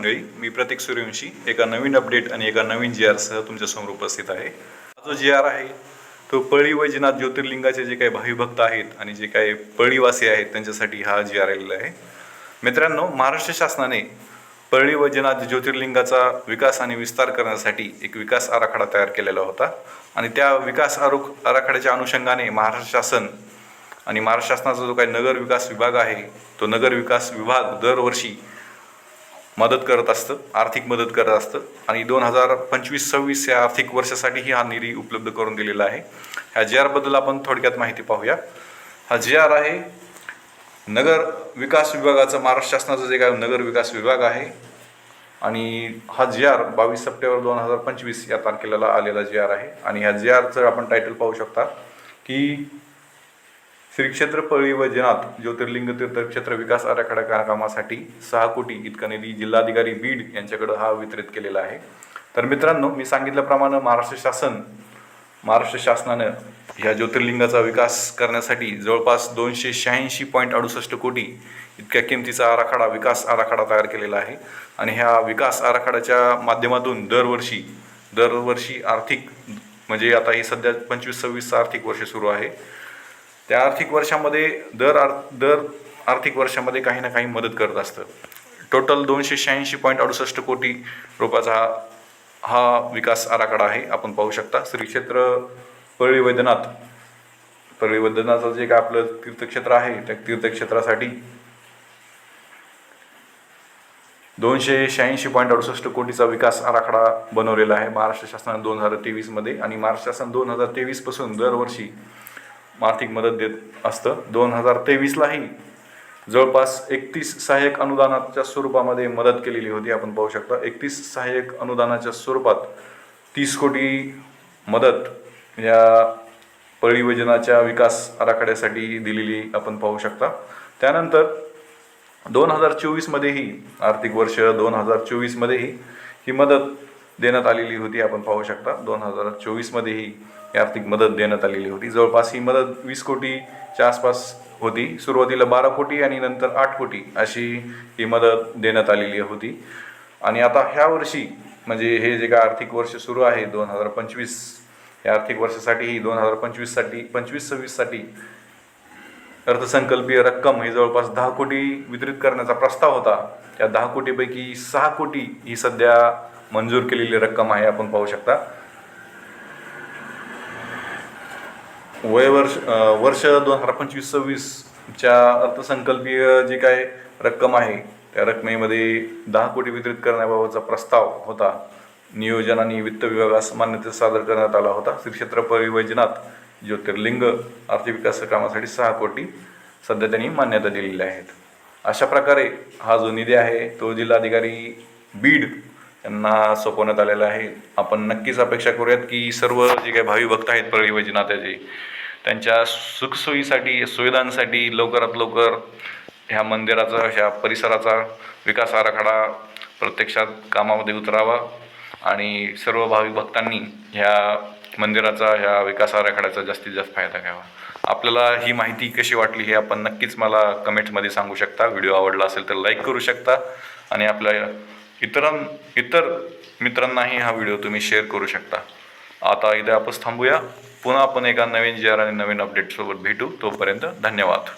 मंडळी मी प्रतीक सूर्यवंशी एका नवीन अपडेट आणि एका नवीन जी आरसह तुमच्यासमोर उपस्थित आहे. हा जो जी आर आहे तो पळी वैजनाथ ज्योतिर्लिंगाचे जे काही भाविभक्त आहेत आणि जे काही पळीवासी आहेत त्यांच्यासाठी हा जी आर आलेला आहे. मित्रांनो महाराष्ट्र शासनाने परळी वैजनाथ ज्योतिर्लिंगाचा विकास आणि विस्तार करण्यासाठी एक विकास आराखडा तयार केलेला होता. आणि त्या विकास आरोख आराखड्याच्या अनुषंगाने महाराष्ट्र शासन आणि महाराष्ट्र शासनाचा जो काही नगर विकास विभाग आहे तो नगर विकास विभाग दरवर्षी मदत करत असतं आर्थिक मदत करत असतं. आणि दोन हजार पंचवीस सव्वीस या आर्थिक वर्षासाठीही हा निधी उपलब्ध करून दिलेला आहे. ह्या जी आरबद्दल आपण थोडक्यात माहिती पाहूया. हा जी आर आहे नगर विकास विभागाचं महाराष्ट्र शासनाचं जे काय नगर विकास विभाग आहे. आणि हा जी आर बावीस सप्टेंबर दोन हजार पंचवीस या तारखेला आलेला जी आर आहे. आणि ह्या जी आरचं आपण टायटल पाहू शकता की श्री क्षेत्र पळी जनात ज्योतिर्लिंग तीर्थक्षेत्र विकास आराखडा कार्यक्रमासाठी सहा कोटी इतका निधी जिल्हाधिकारी बीड यांच्याकडे हा वितरित केलेला आहे. तर मित्रांनो मी सांगितल्याप्रमाणे महाराष्ट्र शासन महाराष्ट्र शासनानं ह्या ज्योतिर्लिंगाचा विकास करण्यासाठी जवळपास दोनशे शहाऐंशी पॉईंट अडुसष्ट कोटी इतक्या किमतीचा आराखडा विकास आराखडा तयार केलेला आहे. आणि ह्या विकास आराखड्याच्या माध्यमातून दरवर्षी दरवर्षी आर्थिक म्हणजे आता ही सध्या पंचवीस सव्वीस आर्थिक वर्ष सुरू आहे. त्या आर्थिक वर्षामध्ये दर आर दर आर्थिक वर्षामध्ये काही ना काही मदत करत असतं. टोटल दोनशे शहाऐंशी पॉईंट अडुसष्ट कोटी रुपयाचा हा हा विकास आराखडा आहे. आपण पाहू शकता श्री क्षेत्र परळी वैद्यनाथ. परळी वैद्यनाथचं जे काय आपलं तीर्थक्षेत्र आहे त्या तीर्थक्षेत्रासाठी दोनशे शहाऐंशी पॉईंट अडुसष्ट कोटीचा विकास आराखडा बनवलेला आहे. महाराष्ट्र शासनाने दोन हजार तेवीसमध्ये आणि महाराष्ट्र शासन दोन हजार तेवीसपासून दरवर्षी आर्थिक मदत देत असतं. दोन हजार तेवीसलाही जवळपास एकतीस सहाय्यक अनुदानाच्या स्वरूपामध्ये मदत केलेली होती. आपण पाहू शकता एकतीस सहाय्यक अनुदानाच्या स्वरूपात तीस कोटी मदत या परिवजनाच्या विकास आराखड्यासाठी दिलेली आपण पाहू शकता. त्यानंतर दोन हजार चोवीसमध्येही आर्थिक वर्ष दोन हजार चोवीसमध्येही ही मदत देण्यात आलेली होती. आपण पाहू शकता दोन हजार चोवीसमध्येही ही आर्थिक मदत देण्यात आलेली होती. जवळपास ही मदत वीस कोटीच्या आसपास होती. सुरुवातीला बारा कोटी आणि नंतर आठ कोटी अशी ही मदत देण्यात आलेली होती. आणि आता ह्या वर्षी म्हणजे हे जे काय आर्थिक वर्ष सुरू आहे दोन हजार पंचवीस या आर्थिक वर्षासाठी ही दोन हजार पंचवीससाठी पंचवीस सव्वीससाठी अर्थसंकल्पीय रक्कम ही जवळपास दहा कोटी वितरित करण्याचा प्रस्ताव होता. त्या दहा कोटीपैकी सहा कोटी ही सध्या मंजूर केलेली रक्कम आहे आपण पाहू शकता. वय वर्ष वर्ष दोन हजार पंचवीस सव्वीसच्या अर्थसंकल्पीय जी काय रक्कम आहे त्या रकमेमध्ये दहा कोटी वितरित करण्याबाबतचा प्रस्ताव होता. नियोजन आणि वित्त विभागास मान्यता सादर करण्यात आला होता. श्री क्षेत्र परिवैजनाथ ज्योतिर्लिंग आर्थिक विकास कामासाठी सहा कोटी सध्या त्यांनी मान्यता दिलेल्या आहेत. अशा प्रकारे हा जो निधी आहे तो जिल्हाधिकारी बीड त्यांना सोपवण्यात आलेला आहे. आपण नक्कीच अपेक्षा करूयात की सर्व जे काही भावी भक्त आहेत परळी वैजनाथाचे त्यांच्या सुखसोयीसाठी सुविधांसाठी लवकरात लवकर ह्या मंदिराचा ह्या परिसराचा विकास आराखडा प्रत्यक्षात कामामध्ये उतरावा आणि सर्व भाविक भक्तांनी ह्या मंदिराचा ह्या विकास आराखड्याचा जास्तीत जास्त फायदा घ्यावा. आपल्याला ही माहिती कशी वाटली हे आपण नक्कीच मला कमेंट्समध्ये सांगू शकता. व्हिडिओ आवडला असेल तर लाईक करू शकता आणि आपल्या इतरां इतर मित्रांनाही हा व्हिडिओ तुम्ही शेअर करू शकता. आता इथे आपण थांबूया. पुन्हा आपण एका नवीन जी आणि नवीन अपडेटसोबत भेटू. तोपर्यंत धन्यवाद.